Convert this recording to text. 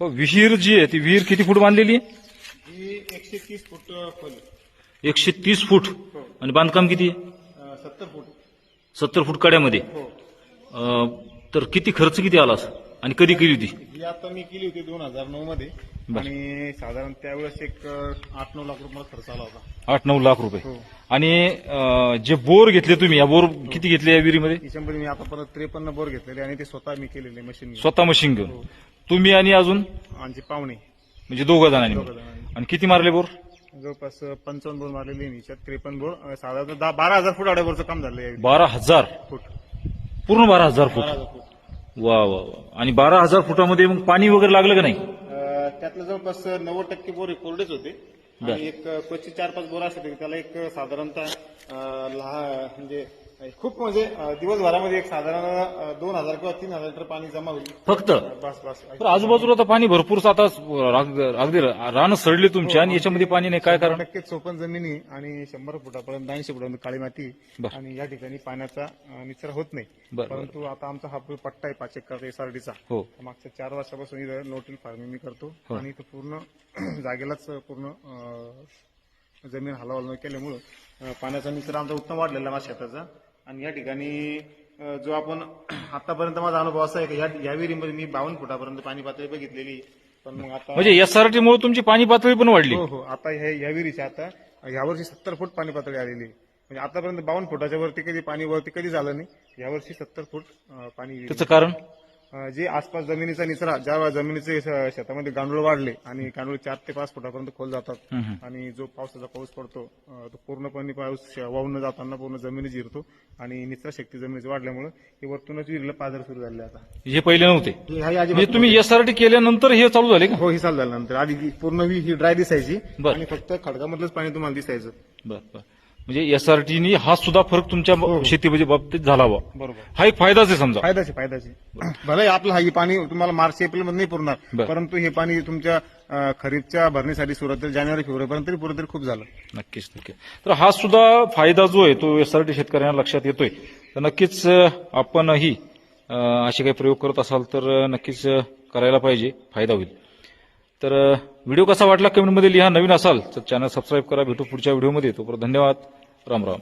हो, विहीर जी आहे ती विहीर किती फूट बांधलेली आहे? ही एकशे तीस फूट खोल. एकशे तीस फूट. आणि बांधकाम किती आहे? सत्तर फूट. सत्तर फूट कड्यामध्ये. हो. अं, तर किती खर्च किती आला असं? आणि कधी केली होती? ही आता मी केली होती दोन हजार नऊ मध्ये. बर. आणि साधारण त्यावेळेस एक अं, आठ नऊ लाख रुपये खर्च आला होता. आठ नऊ लाख रुपये. हो. आणि अं, जे बोर घेतले तुम्ही या बोर किती घेतले या विहिरीमध्ये? त्याच्यामध्ये मी आता परत त्रेपन्न बोर घेतलेले आणि ते स्वतः मी केलेले मशीन स्वतः मशीन घेऊन. तुम्ही आणि अजून? आमचे पाहुणे. म्हणजे दोघं जणांनी. दोघं जणांनी. आणि किती मारले बोर? जवळपास पंचावन्न बोर मारलेले आहे याच्यात त्रेपन्न बोर. अं, साधारण दहा बारा हजार फूट अड्यावरचं काम झालं आहे बारा हजार? फूट. पूर्ण बारा हजार फूट. वा वा वा. आणि बारा हजार फुटामध्ये मग पाणी वगैरे लागलं का नाही? अं, त्यातलं जवळपास नव्वद टक्के बोर हे कोरडेच होते. आणि एक अं, क्वचित चार पाच बोर असते त्याला एक साधारणतः अं, लहान म्हणजे खूप म्हणजे दिवसभरामध्ये एक साधारण दोन हजार किंवा तीन हजार लिटर पाणी जमा होईल. फक्त? बस बस. तर आजूबाजूला तर पाणी भरपूर आता अगदी रानं सडले तुमचे आणि याच्यामध्ये पाणी नाही. काय कारण? टक्के चोपन जमिनी आणि शंभर फुटापर्यंत ऐंशी फुटापर्यंत काळी माती. आणि या ठिकाणी पाण्याचा निचरा होत नाही. परंतु आता आमचा हा जो पट्टा आहे पाच एकर एसआरडीचा हो. मागच्या चार वर्षापासून इथं नोटिल फार्मिंग मी करतो हो. आणि इथं पूर्ण जागेलाच पूर्ण जमीन हलावल केल्यामुळं अं, पाण्याचा निचरा आमचा उत्तम वाढलेला माझ्या शेताचा. आणि या ठिकाणी जो आपण आतापर्यंत माझा अनुभव असा आहे की या या विहिरीमध्ये मी बावन्न फुटापर्यंत पाणी पातळी बघितलेली पण मग आता म्हणजे एसआरटी मुळे तुमची पाणी पातळी पण वाढली हो हो आता ह्या या विहिरीच्या आता यावर्षी सत्तर फूट पाणी पातळी आलेली आहे. म्हणजे आतापर्यंत बावन्न फुटाच्या वरती कधी पाणी वरती कधी झालं नाही यावर्षी सत्तर फूट अं, पाणी विहिरीत. त्याचं कारण जे आसपास जमिनीचा निचरा ज्या जमिनीचे शेतामध्ये गांडूळ वाढले आणि गांडूळ चार ते पाच फुटापर्यंत खोल जातात. आणि जो पावसाचा पाऊस पडतो तो पूर्णपणे पाऊस वाहून जाताना पूर्ण जमिनी जिरतो आणि निचरा शक्ती जमिनीची वाढल्यामुळे हे वरतूनच विहिरीला पाझर सुरू झाले आता. हे पहिले नव्हते. म्हणजे तुम्ही एसआरटी केल्यानंतर हे चालू झाले का? हो ही चालू झाल्यानंतर. आधी पूर्ण ही ड्राय दिसायची. आणि फक्त खडकामधलंच पाणी तुम्हाला दिसायचं. बर बर. म्हणजे एसआरटीनी हा सुद्धा फरक तुमच्या शेतीमध्ये बाबतीत झाला बा बरोबर. हा एक फायदाच आहे समजा. फायदाचे फायदाचे भले आपलं हा हे पाणी तुम्हाला मार्च एप्रिलमध्ये नाही पुरणार बर. परंतु हे पाणी तुमच्या अं, खरीपच्या भरणीसाठी सुरुवात जानेवारी फेब्रुवारीपर्यंत तरी पुरं तरी खूप झालं. नक्कीच नक्कीच. तर हा सुद्धा फायदा जो आहे तो एसआरटी शेतकऱ्यांना लक्षात येतोय. तर नक्कीच अं, आपणही अं, असे काही प्रयोग करत असाल तर अं, नक्कीच अं, करायला पाहिजे. फायदा होईल. तर व्हिडिओ कसा वाटला कमेंटमध्ये लिहा. नवीन असाल तर चॅनल सबस्क्राईब करा. भेटू पुढच्या व्हिडिओमध्ये. तोपर्यंत धन्यवाद. राम राम.